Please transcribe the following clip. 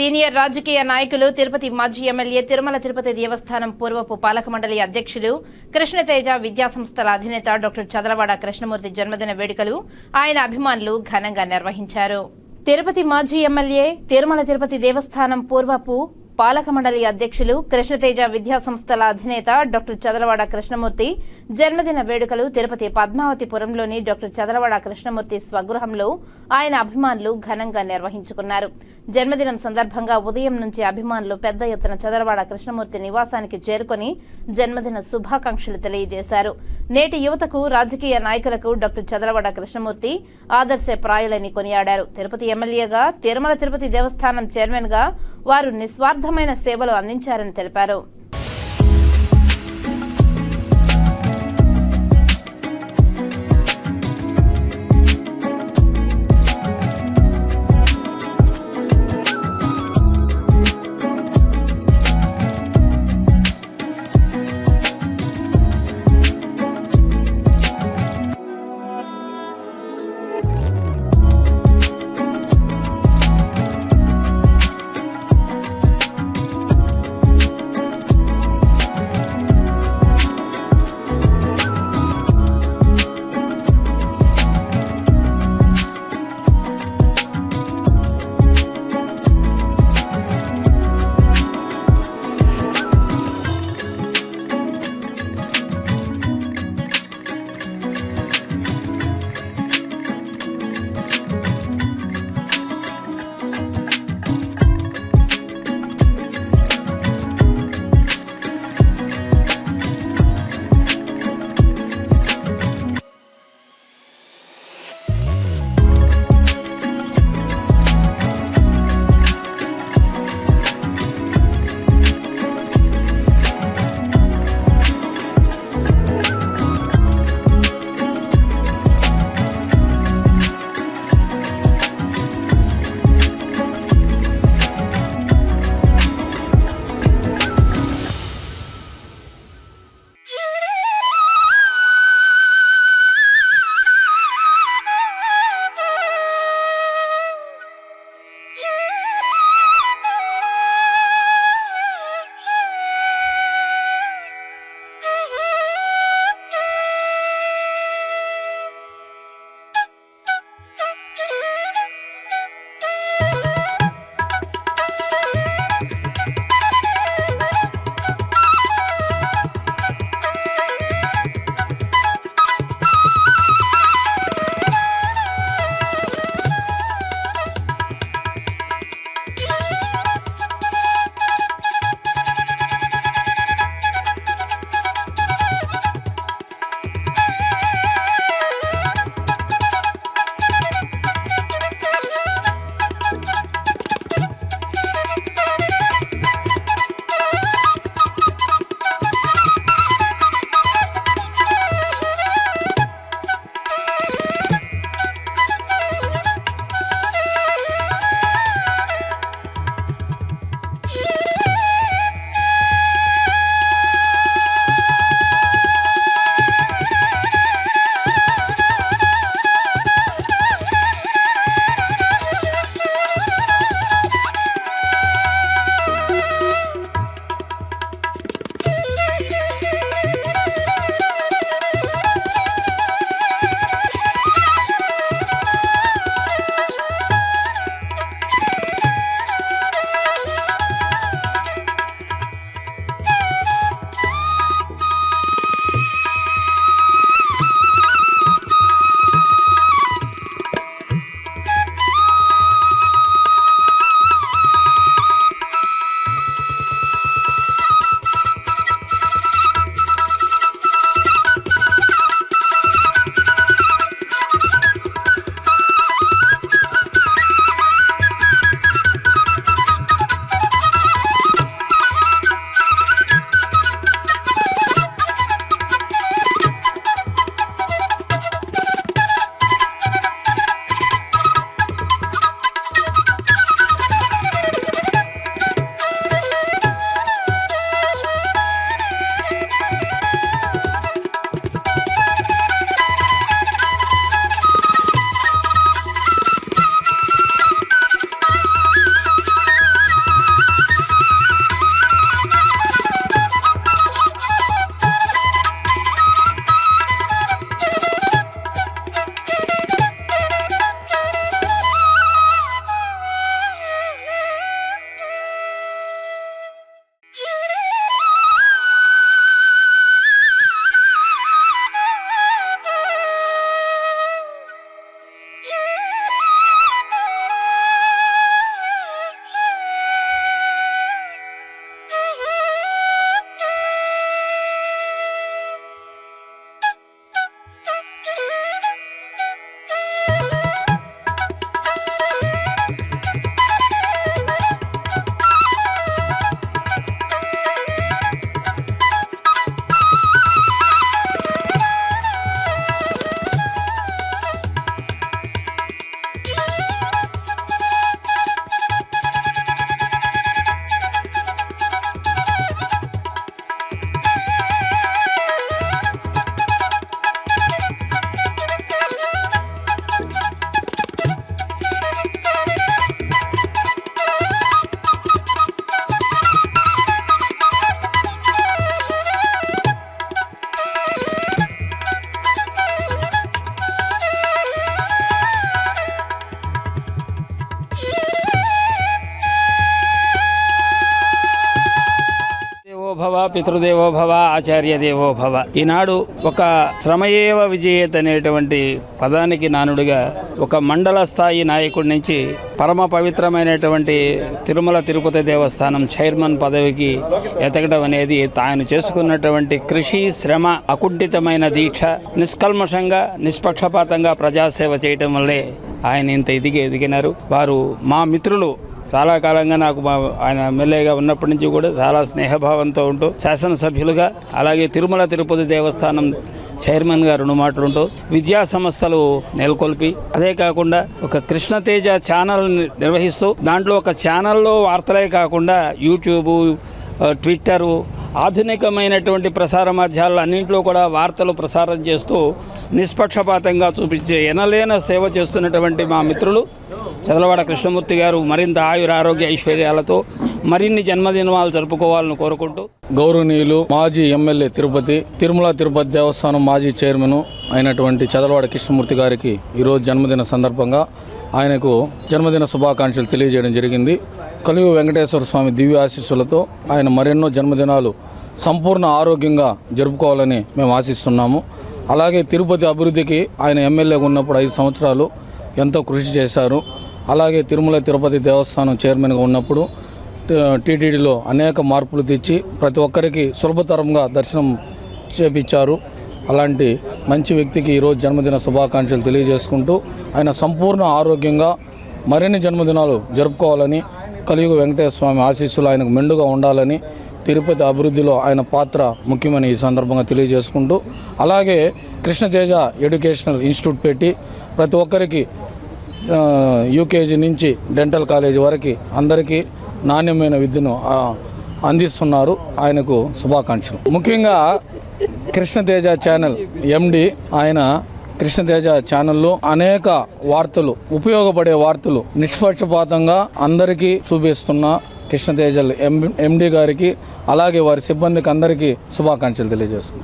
Senior రాజకీయ నాయకులు తిరుపతి మాజీ ఎమ్మెల్యే తిరుమల తిరుపతి దేవస్థానం పూర్వపు పాలక మండలి అధ్యక్షులు కృష్ణతేజ విద్యాసంస్థల అధినేత డాక్టర్ చదలవాడ కృష్ణమూర్తి జన్మదిన వేడుకలు ఆయన అభిమానులు ఘనంగా నిర్వహించారు. తిరుపతి మాజీ ఎమ్మెల్యే తిరుమల తిరుపతి దేవస్థానం పూర్వపు పాలక మండలి అధ్యక్షులు కృష్ణతేజ విద్యా సంస్థల అధినేత డాక్టర్ చదలవాడ కృష్ణమూర్తి జన్మదిన వేడుకలు తిరుపతి పద్మావతిపురంలోని డాక్టర్ చదలవాడ కృష్ణమూర్తి స్వగృహంలో ఆయన అభిమానులు ఘనంగా నిర్వహించుకున్నారు. జన్మదినం సందర్భంగా ఉదయం నుంచి అభిమానులు పెద్ద ఎత్తున చదలవాడ కృష్ణమూర్తి నివాసానికి చేరుకొని జన్మదిన శుభాకాంక్షలు తెలియజేశారు. నేటి యువతకు రాజకీయ నాయకులకు డాక్టర్ చదలవాడ కృష్ణమూర్తి ఆదర్శప్రాయులని కొనియాడారు. తిరుపతి ఎమ్మెల్యేగా తిరుమల తిరుపతి దేవస్థానం చైర్మన్గా వారు నిస్వార్థమైన సేవలు అందించారని తెలిపారు. పితృదేవో భవ ఆచార్య దేవో భవ. ఈనాడు ఒక శ్రమయేవ విజయేత్ అనేటువంటి పదానికి నానుడిగా ఒక మండల స్థాయి నాయకుడి నుంచి పరమ పవిత్రమైనటువంటి తిరుమల తిరుపతి దేవస్థానం చైర్మన్ పదవికి ఎతకడం అనేది తాను చేసుకున్నటువంటి కృషి శ్రమ అకుంఠితమైన దీక్ష నిష్కల్మషంగా నిష్పక్షపాతంగా ప్రజాసేవ చేయటం వల్లే ఆయన ఇంత ఎదిగి ఎదిగినారు. వారు మా మిత్రులు చాలా కాలంగా నాకు మా ఆయన ఎమ్మెల్యేగా ఉన్నప్పటి నుంచి కూడా చాలా స్నేహభావంతో ఉంటూ శాసనసభ్యులుగా అలాగే తిరుమల తిరుపతి దేవస్థానం చైర్మన్గా రెండు మాటలు ఉంటూ విద్యా సంస్థలు నెలకొల్పి అదే కాకుండా ఒక కృష్ణతేజ ఛానల్ నిర్వహిస్తూ దాంట్లో ఒక ఛానల్లో వార్తలే కాకుండా యూట్యూబు ట్విట్టరు ఆధునికమైనటువంటి ప్రసార మాధ్యాలు అన్నింటిలో కూడా వార్తలు ప్రసారం చేస్తూ నిష్పక్షపాతంగా చూపించే ఎనలేన సేవ చేస్తున్నటువంటి మా మిత్రులు. చదలవాడ కృష్ణమూర్తి గారు మరింత ఆయుర ఆరోగ్య ఐశ్వర్యాలతో మరిన్ని జన్మదినాలు జరుపుకోవాలని కోరుకుంటూ గౌరవనీయులు మాజీ ఎమ్మెల్యే తిరుపతి తిరుమల తిరుపతి దేవస్థానం మాజీ చైర్మన్ అయినటువంటి చదలవాడ కృష్ణమూర్తి గారికి ఈరోజు జన్మదిన సందర్భంగా ఆయనకు జన్మదిన శుభాకాంక్షలు తెలియజేయడం జరిగింది. కలియుగ వెంకటేశ్వర స్వామి దివ్య ఆశీస్సులతో ఆయన మరెన్నో జన్మదినాలు సంపూర్ణ ఆరోగ్యంగా జరుపుకోవాలని మేము ఆశిస్తున్నాము. అలాగే తిరుపతి అభివృద్ధికి ఆయన ఎమ్మెల్యేగా ఉన్నప్పుడు ఐదు సంవత్సరాలు ఎంతో కృషి చేశారు. అలాగే తిరుమల తిరుపతి దేవస్థానం చైర్మన్గా ఉన్నప్పుడు టీటీడీలో అనేక మార్పులు తెచ్చి ప్రతి ఒక్కరికి సులభతరంగా దర్శనం చేపించారు అలాంటి మంచి వ్యక్తికి ఈరోజు జన్మదిన శుభాకాంక్షలు తెలియజేసుకుంటూ ఆయన సంపూర్ణ ఆరోగ్యంగా మరిన్ని జన్మదినాలు జరుపుకోవాలని కలియుగ వెంకటేశ్వర స్వామి ఆశీస్సులు ఆయనకు మెండుగా ఉండాలని తిరుపతి అభివృద్ధిలో ఆయన పాత్ర ముఖ్యమని ఈ సందర్భంగా తెలియజేసుకుంటూ అలాగే కృష్ణతేజ ఎడ్యుకేషనల్ ఇన్స్టిట్యూట్ పెట్టి ప్రతి ఒక్కరికి యూకేజీ నుంచి డెంటల్ కాలేజీ వరకు అందరికీ నాణ్యమైన విద్యను అందిస్తున్నారు. ఆయనకు శుభాకాంక్షలు. ముఖ్యంగా కృష్ణతేజ ఛానల్ ఎండి ఆయన కృష్ణతేజ ఛానల్లో అనేక వార్తలు ఉపయోగపడే వార్తలు నిష్పక్షపాతంగా అందరికీ చూపిస్తున్న కృష్ణతేజ ఎం ఎండి గారికి అలాగే వారి సిబ్బందికి అందరికీ శుభాకాంక్షలు తెలియజేస్తున్నాను.